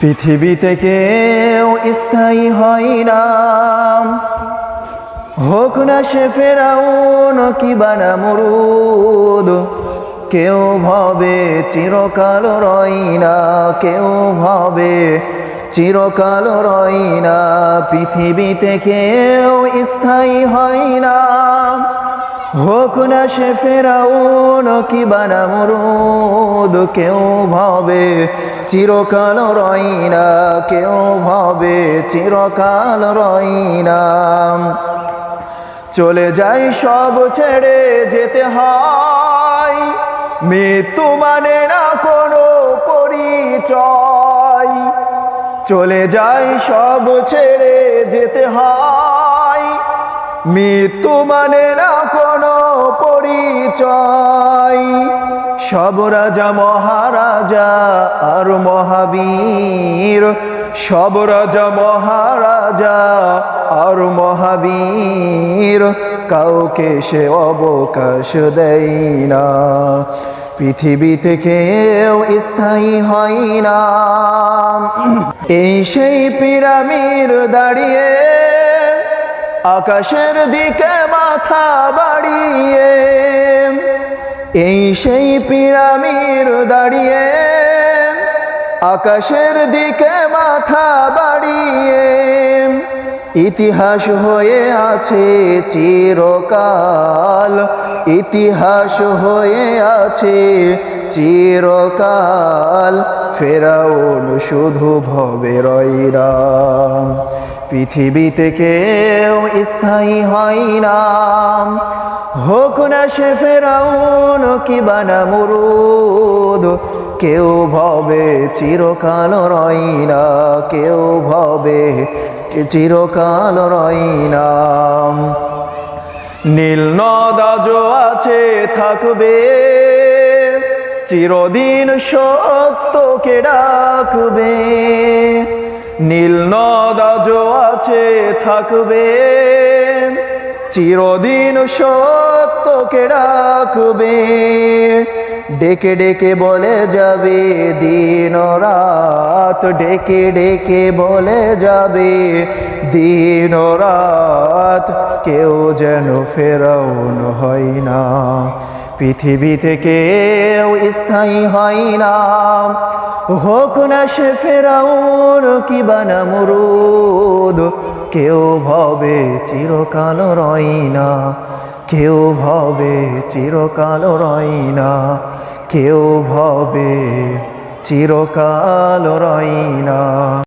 পৃথিবীতে কেউ স্থায়ী হয় না। হোক না সে ফেরাউন কি বানা মরুদ, কেউ ভাবে চিরকাল রই না, কেউ ভাবে চিরকাল রই না। পৃথিবীতে কেউ স্থায়ী হয় না। হোক না সে ফেরাউন কি বানা মরুদ, কেউ ভাবে চিরকাল রই না, কেউ ভাবে চিরকাল রই চলে যাই সব ছেড়ে যেতে হয়, মৃত্যু মানে না কোনো পরিচয়। চলে যাই সব ছেড়ে যেতে হয়। মৃত্যু মানে না কোনো পরিচয়। সব রাজা, মহারাজা আর মহাবীর। সব রাজা, মহারাজা আর মহাবীর। কাউকে সে অবকাশ দেয় না। পৃথিবীতে কেউ স্থায়ী হয় না। এই সেই পিরামিড দাঁড়িয়ে আকাশের দিকে মাথা বাড়িয়ে, এই সেই পিরামিড দাঁড়িয়ে, আকাশের দিকে মাথা বাড়িয়ে, ইতিহাস হয়ে আছে চিরকাল, ইতিহাস হয়ে আছে চিরকাল, ফেরাউন শুধু ভবে রইরা। পৃথিবীতে কেউ স্থায়ী হয় না। হোক না সে ফেরাউন কি বানা মুরুদ, কেউ ভবে চিরকাল রই না, কেউ ভবে চিরকাল রই না। নীল নদাজ আছে, থাকবে, চিরদিন সত্যকে ডাকবে। নীল নদাজ আছে, থাকবে। চিরদিন সত্যকে ডাকবে। ডেকে ডেকে বলে যাবে, দিন রাত ডেকে ডেকে বলে যাবে। দিন রাত কেউ যেন ফেরাউন হয় না। পৃথিবীতে কেউ স্থায়ী হয় না। হোক না সে ফেরাউন, কি বানা মরুদ। কেউ ভবে চিরকাল রই না কেউ ভবে চিরকাল রই না কেউ ভবে চিরকাল রই না